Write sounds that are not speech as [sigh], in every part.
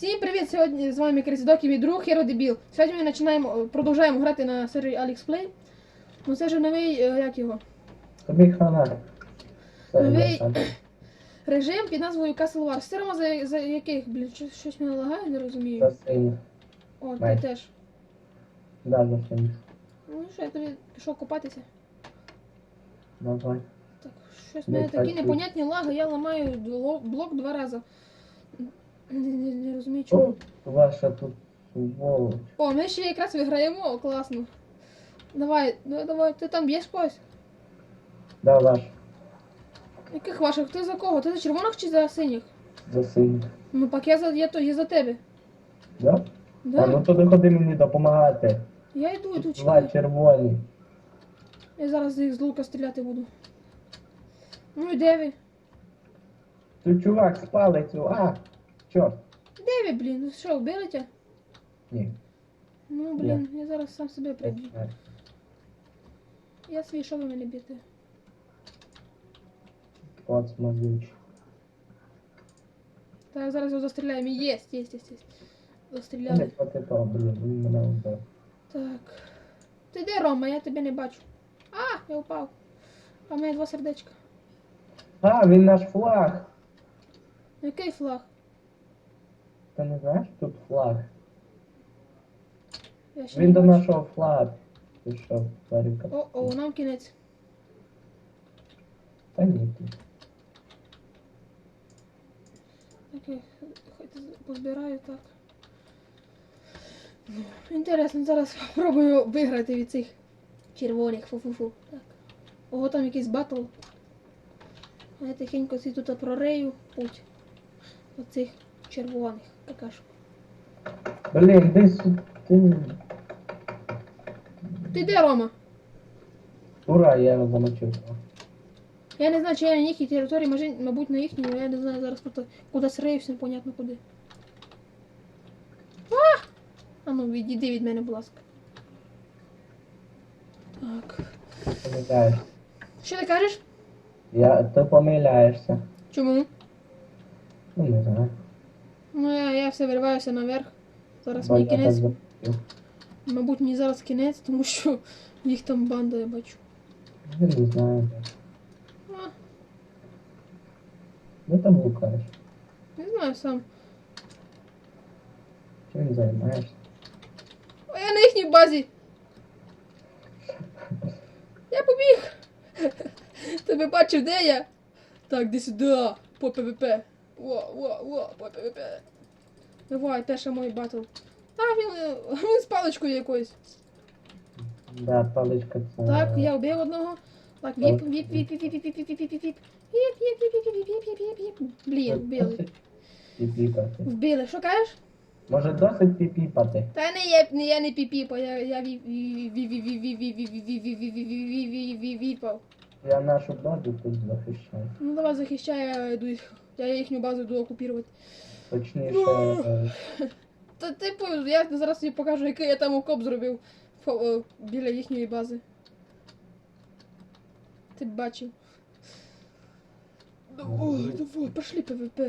Всім привіт! Сьогодні з вами Крисідок і мій друг Hero Дебіл. Сьогодні ми починаємо, продовжуємо грати на серії Alex Play. Ну це ж новий, е, як його, Тобі хана. Ну, сам. режим під назвою Castle Wars. Стеремо за, за яких, блін, щось, мене лагає, не розумію. О, ти Май. теж. Да, синіх. Ну що, я тобі пішов купатися. Давай. Так, щось в мене такі непонятні лаги, я ламаю блок два рази. Не, не, не розумію чому. О, ваша тут сволоч. О, ми ще якраз виграємо, О, класно. Давай, ну давай, ти там б'єш когось? Да, ваш. Яких ваших? Ти за кого? Ти за червоних чи за синіх? За синіх. Ну пак я за я то я за тебе. Да? Да? А ну то ходи мені допомагати. Я йду, йду, Тут чекай. Два червоні. Я зараз їх з лука стріляти буду. Ну і де ви? Тут чувак з палицю. А! Чорт. Де ви, блін? Ну що, вбили тя? Ні. Ну блін, я зараз сам себе приб'ю. Е, Я свій, що ви мене б'єте? От смазуч. Так, зараз його застріляємо. Єсть, єсть, єсть, єсть. Не Застріляли. проти того, блін, він мене вбив. Так. Ти де, Рома? Я тебе не бачу. А, я упав. А в мене два сердечка. А, він наш флаг. Який флаг? Ти не знаєш, тут флаг. Я ще Він не до бачу. нашого флага пішов. Тварюка. О-о, нам кінець. Та ні. Окей, хоч позбираю так. Ну, Інтересно, зараз спробую виграти від цих червоних. Фу-фу-фу. Так. Ого, там якийсь батл. А я тихенько ці тут прорею путь. Оцих червоних. Ж. Блін, десь ти. Ти де, Рома? Ура, я його замочив. Я не знаю, чи я на їхній території, може, мабуть, на їхній, але я не знаю зараз просто кудись реюся, непонятно куди. А! А ну, відійди від мене, будь ласка. Так. Помиляєшся. Що ти кажеш? Я, ти помиляєшся. Чому? Ну, не знаю. Ну, я, я все вириваюся наверх. Зараз Бо я так кінець. запустив. Мабуть, мені зараз кінець, тому що їх там банда, я бачу. Я не знаю. А, Де там гукаєш? не знаю сам. Чим займаєшся? О, я на їхній базі. Я побіг. Тебе бачив, де я? Так, де сюди, по ПВП. ПВП. Давай, перша мой батл. А, він, е, він з паличкою якоюсь. Да, паличка це. Так, я вбив одного. Так, віп, віп, віп, віп, віп, віп, віп, віп, віп, віп, віп. Віп, віп, віп. Блін, вбили. Піпіпати. Вбили. Що кажеш? Може досить піпіпати? Та не я, не я не піпіпа, я, я віп, віп, віп, віп, віп, віп, віп, віп, віп, віп, віп, віп, віп, віп, віпав. Я нашу базу тут захищаю. Ну давай захищай, я йду їх. Я їхню базу йду окупувати. Точніше, Ну. е, Та типу, я зараз тобі покажу, який я там окоп зробив фо- о, біля їхньої бази. Ти б бачив. Давай, давай, пошли ПВП.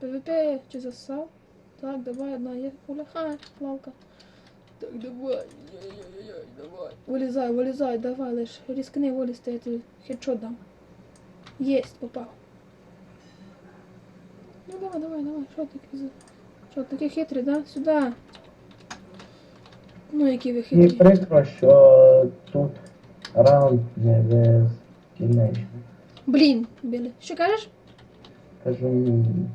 ПВП чи засав? Так, давай, одна є куля. Ха, лавка. Так, давай. Яй-яй-яй, давай. Вилізай, вилізай, давай, лиш різкни вилізти, я тобі хедшот дам. Єсть, попав. Ну давай, давай, давай, що ти за... Що, такий хитрий, да? Сюди. Ну, які ви хитрі. прикро, що тут раунд не безкінечний. Блін, Білі. Що кажеш? Кажу,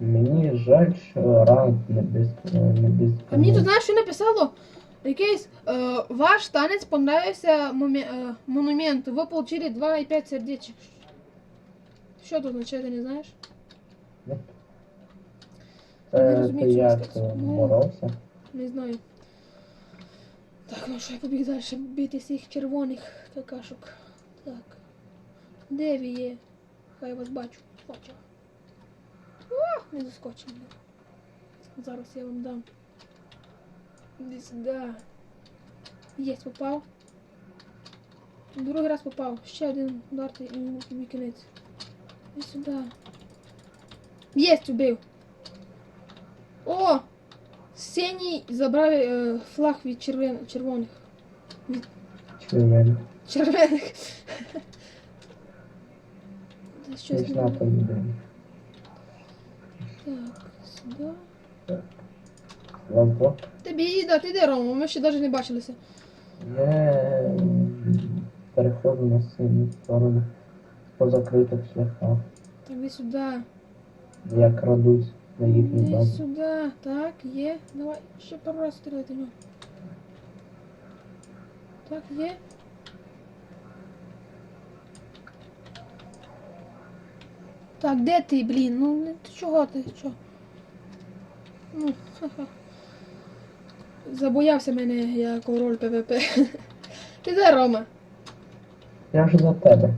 мені жаль, що раунд не без не А мені тут знаєш, що написало? Якийсь е, ваш танець понравився моме- е, монументу. Ви получили 2,5 сердечок. Що тут означає, ти не знаєш? Не Це розумію, е, Ну. боровся? Не знаю. Так, ну що я побіг далі бити цих червоних какашок. Так. Де ви є? Хай вас бачу. Бачу. А, не заскочив. Зараз я вам дам. Іди сюди. Єсть, попав. Другий раз попав. Ще один удар і кінець. Іди сюди. Єсть, убив. О! Синій забрав е, флаг від червон... червоних. Червоний. Червоних. Щось не то буде. Так, сюди. Лампо. Тобі їда, ти де, Рома? Ми ще навіть не бачилися. Я м, переходжу на синю сторону по закритих шляхах. Іди сюди. Я крадусь на їхню Іди базу. сюди. Так, є. Давай, ще пару раз стріляти в нього. Так, є. Так, де ти, блін? Ну, ти чого ти? Чого? Ну, ха-ха. Забоявся мене я король ПВП. [laughs] Ти де, Рома? Я ж за тебе.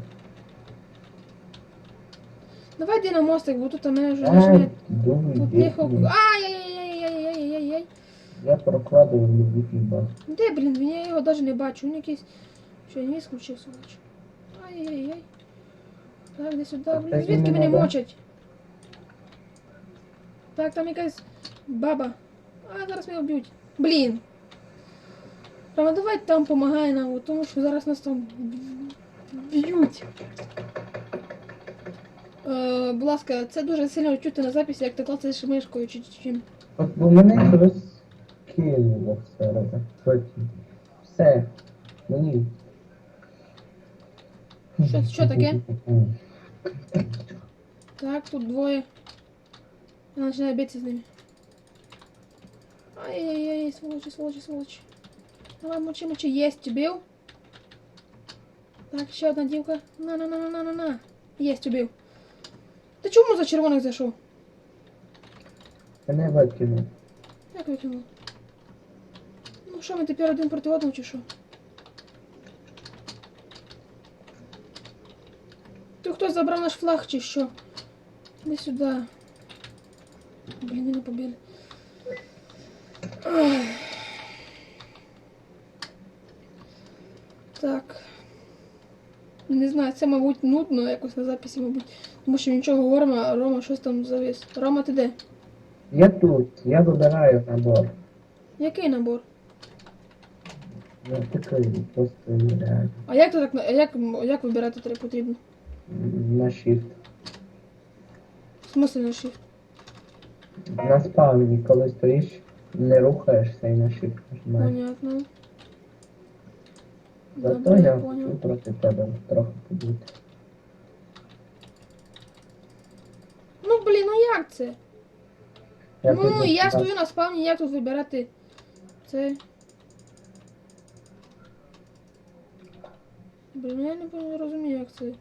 Давай йди на мостик, бо тут у мене вже почне думай, потихо. їхню. Ай-яй-яй-яй-яй-яй-яй-яй. Я в їхню базу. Де, блін, я його навіть не бачу. Він якийсь. Що не включив сволоч. Ай-яй-яй. Так, де сюди. Блін, звідки мене мочать? Так, там якась баба. А, зараз мене вб'ють. Блін. Рома, давай там помагай нам, тому що зараз нас там б'ють. Е, будь ласка, це дуже сильно чути на записі, як ти клацаєш мишкою чи чи чим. От бо мене щось кинуло все. Потім. Все. Мені. Що- що таке? Так, тут двоє. Я починаю битися з ними. Ай-яй-яй, сволочи, сволочи, сволочи. Давай, мочи, мочи, єсть, убив. Так, ще одна дівка. На-на-на-на-на-на. Єсть, убив. Ти чому за червоних зайшов? Мене викинув. Як викинув? Ну що, ми тепер один проти одного чи що? Ти хтось забрав наш флаг чи що? Іди сюди. Блін, мене побили. Ах. Так. Не знаю, це, мабуть, нудно якось на записі, мабуть. Тому що нічого говоримо, а Рома щось там завис. Рома, ти де? Я тут, я вибираю набор. Який набор? Я такий просто нереально. А як то так як, як вибирати треба потрібно? На shift. В смысле на shift? На спавні, коли стоїш, не рухаєшся і на shift нажимаєш. Понятно. Зато Добре, я хочу понял. проти тебе трохи побути. Блін, ну як це? Я ну, я стою на спавні, як тут вибирати це. Блін, я не розумію, як це.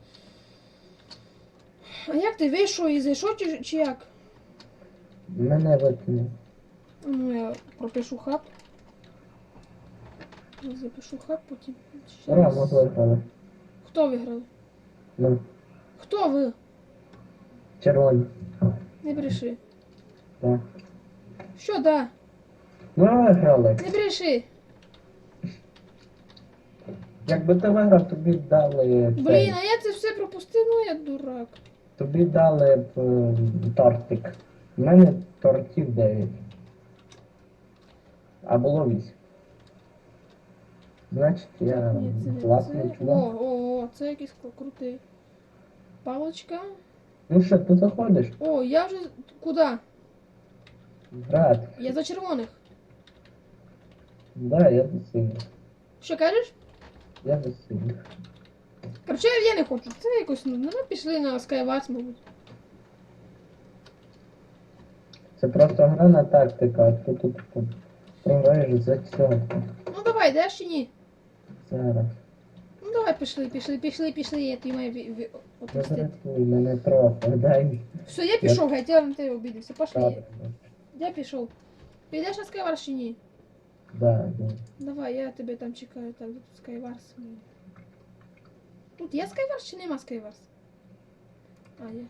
А як ти вийшов і зайшов чи, чи як? Мене викинув. Ну, я пропишу хаб. Я Запишу хаб, потім. ще Ра, раз. Хто виграв? Ну, Хто ви? Червоні. Не бреши. Так. Що да? Ми виграли. Не бреши. Якби ти виграв, тобі дали. Блін, а я це все пропустив, ну я дурак. Тобі дали б е, тортик. У мене тортів 9. А було 8. Значить, я Ні, це не класний це. чувак. О, о, о, це якийсь крутий. Палочка. Ну що, ти заходиш? О, я вже. Куди? Брат, Я за червоних. да, я за синіх. Що кажеш? Я за синіх. Короче, я не хочу. Це якось нудно. Ну, пішли на Skywars, мабуть. Це просто гра на тактика, а ти тут програєш за цього. Ну давай, йдеш чи ні? Зараз. Ну давай пішли, пішли, пішли, пішли, я тобі маю дратуй мене трохи, дай. Все, я пішов, геть, я на тебе обідався. Пошли. Я пішов. Підеш на Skywars чи ні? да, да. Давай, я тебе там чекаю, так, тут Skywars. Тут є Skywars чи нема Skywars? А, є.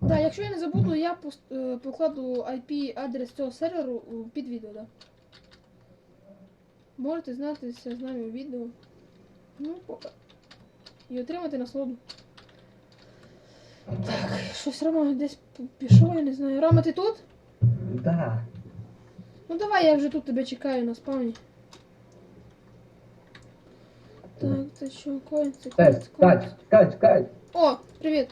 Да, якщо я не забуду, я е, покладу IP-адрес цього серверу під відео, да. Можете знатися з нами у відео. Ну, пока. І отримати насолоду. Так, щось Рома десь Пішов, я не знаю. Рома, ти тут? Да. Ну давай, я вже тут тебе чекаю на спавні. Так, це що, коін, це коін, це коін. скач, скач, скач. О, привіт.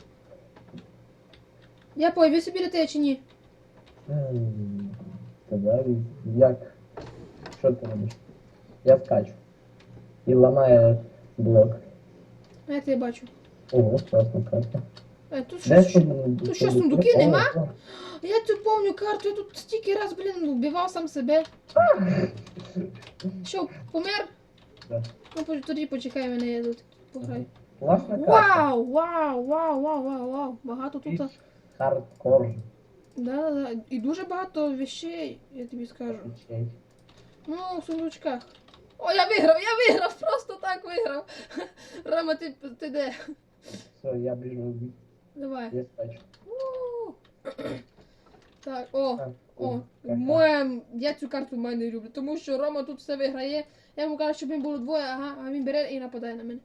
Я появився біля тебе чи ні? М, як? Що ти робиш? Я скачу. І ламає блок. Я тебе бачу. Ого, класно, карта. Е, тут що? сундуки? тут що, сундуків О, нема? о. Я цю повню карту, я тут стільки раз, блін, вбивав сам себе. Що, помер? Да. Ну, по- тоді почекай мене, я тут пограю. Класна карта. Вау, вау, вау, вау, вау, вау. Багато тут. а, Хардкор. Да, да, да. І дуже багато вещей, я тобі скажу. Речей. Ну, в сундучках. О, я виграв, я виграв, просто так виграв. Рома, ти, ти де? Все, я біжу, Давай. я скачу. У. Так, о, о, моя, я цю карту маю не люблю, тому що Рома тут все виграє. Я йому кажу, щоб він було двоє, ага, а він бере і нападає на мене.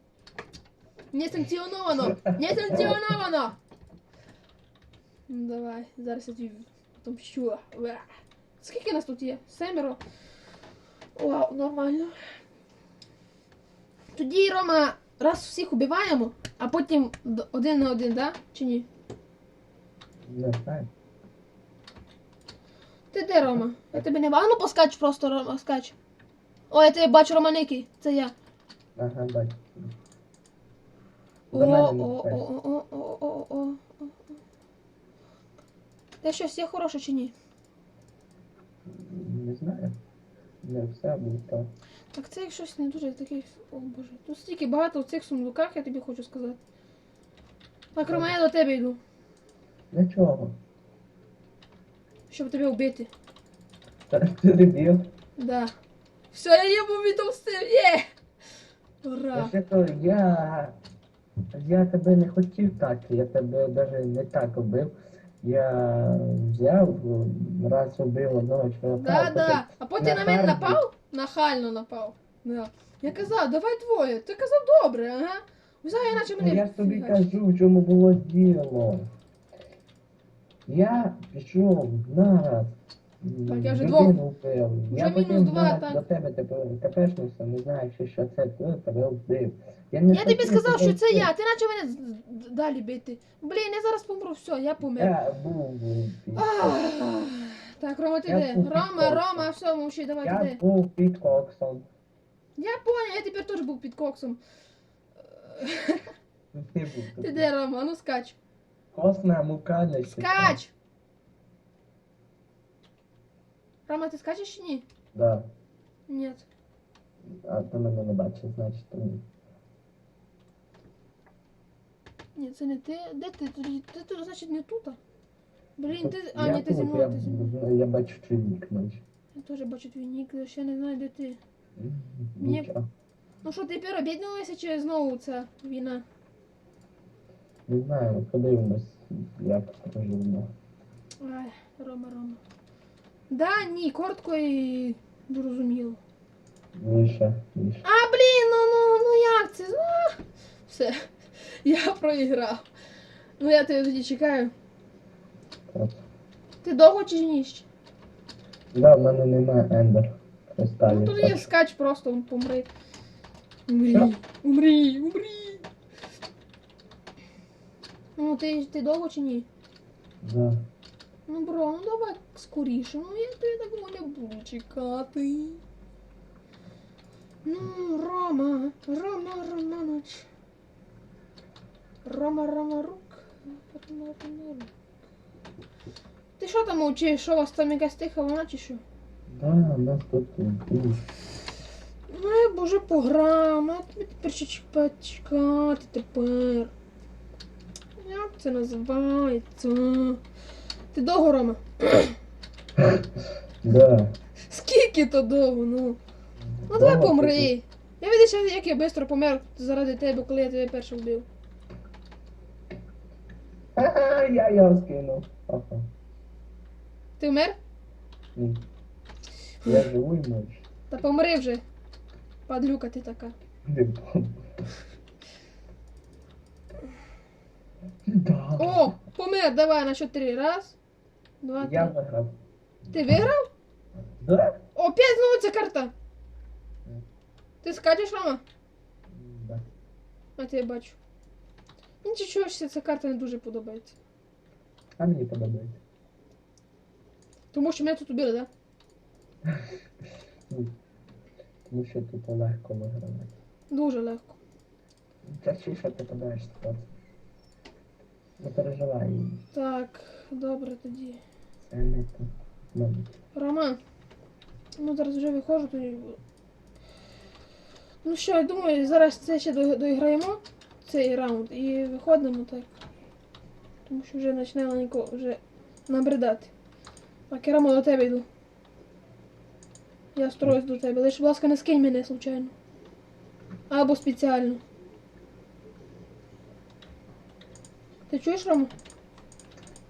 Несанкціоновано! Несанкціоновано! Ну, Давай, зараз я тобі отомщу. Уа. Скільки нас тут є? Семеро. Вау, нормально. Тоді, Рома, раз всіх убиваємо, а потім один на один, да? Чи ні? Не знаю. Ти де, Рома? Я тебе не бачу. А ну поскач просто, Рома, скач. О, я тебе бачу, Романики. Це я. Ага, бачу. О-о-о-о-о-о-о-о-о. Те щось є хороше чи ні? Не знаю. Не все буде так. Так це як щось не дуже такий. О боже. Тут стільки багато в цих сундуках, я тобі хочу сказати. Так, Рома, я до тебе йду, Для чого? щоб тебе вбити. Та Ти дебіл. Да. Все, я йому відомстив, є! Ура! ще то я. Я тебе не хотів так, я тебе навіть не так убив. Я взяв, раз убив одного чоловіка. Да, да. А потім на мене напав? Нахально напав. Да. Я казав, давай двоє. Ти казав добре, ага. Взяв, я наче Ну, мене. я тобі кажу, в чому було діло. Я пішов нараз. Так, я вже двох. Вже я мінус потім два, так. до тебе тепер капешнувся, не знаючи, що це ти тебе вбив. Я, не Я тобі хотів сказав, тебе що це вбити. я. Ти наче мене з- з- далі бити. Блін, я зараз помру, все, я помер. Я був вбитий. Ах. Так, Рома, ти Я де? був під Рома, коксом. Рома, все, мовчи, давай, ти Я де? був під коксом. Я понял, я тепер теж був під коксом. Ти був тут. Ти де, Рома? А Ну скач. Косна мука не Скач! Рома, ти скачеш чи ні? Да. Ні. А ти мене не бачиш, значить то ні. Ні, це не ти. Де ти? Ти, ти, ти значить, не тут. Блін, ти. А, ні, ти зі мною, ти зі мною. я бачу чоловік майже. Я теж бачу твій нік, я ще не знаю, де ти. Мені- Ну що, ти тепер об'єднувалися чи знову ця війна? Не знаю, подивимось, як проживемо. Ай, Рома, Рома. Да, ні, коротко і зрозуміло. Вище, вище. А, блін, ну ну ну як це? А, все. [laughs] Я проіграв. Ну я тебе тоді чекаю. Так. Ти довго чи ні? ще? Да, в мене немає ендер. Ну так я скач просто помри. Умрі, Що? умрі, умрі. Ну ти, ти довго чи ні? Да. Ну, бро, ну давай скоріше. Ну я тобі такого не буду чекати. Ну, Рома, Рома Романович. Рома Ромарук. Рома Ромарук. Ти що там мовчиш? Що у вас там якась тиха вона чи що? Да, у нас тут був. Ну я б уже пограв, ну я тобі тепер ще чекати, тепер. Як це називається? Ти довго, Рома? [coughs] Да. Скільки то довго, ну? Ну давай помри. Я видиш, як я швидко помер заради тебе, коли я тебе перший вбив. Ха-ха, я його скинув. Ага. Ти вмер? Ні. Я живий майже. Та помри вже. Падлюка ти така. Да. О! Помер, давай на счет три. Раз, два, Я три. виграв. Ти виграв? Да? Опять знову ця карта. Ти скачеш, Рома? Да. А ти я бачу. Нічого, що ця карта не дуже подобається. А мені подобається. Тому що мене тут убили, так? Ну, Тому що тут легко вигравати. Дуже легко. Це що ти подаєш спорт. Не переживай, Так, добре тоді. це не то. Мабуть. Роман. Ну, зараз вже виходжу тоді. Ну що, я думаю, зараз це ще доіграємо цей раунд і виходимо так. Тому що вже почне маленько вже набридати. Так, я Роман, до тебе йду. Я строюсь до тебе. Лише, будь ласка, не скинь мене случайно. Або спеціально. Ти чуєш, Рома?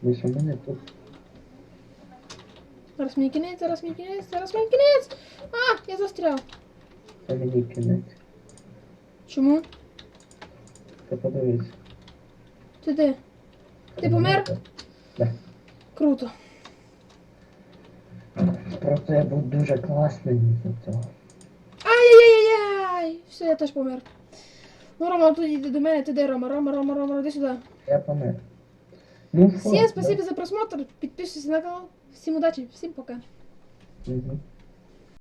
Ви що мене тут Зараз мені кінець, зараз мені кінець, зараз мені кінець! А, я застряв. це мені кінець. Чому? Ти подивись. Ти де? Ти помер? Да. Круто. Просто я був дуже класний за цього. Ай-яй-яй-яй! Все, я теж помер. Ну, Рома, тут йди до мене, ти де, Рома? Рома, Рома, Рома, іди сюди. Я помер. Ну, Всем фу, спасибо за просмотр. Підписуйтесь на канал. Всім удачі, всім пока. Угу.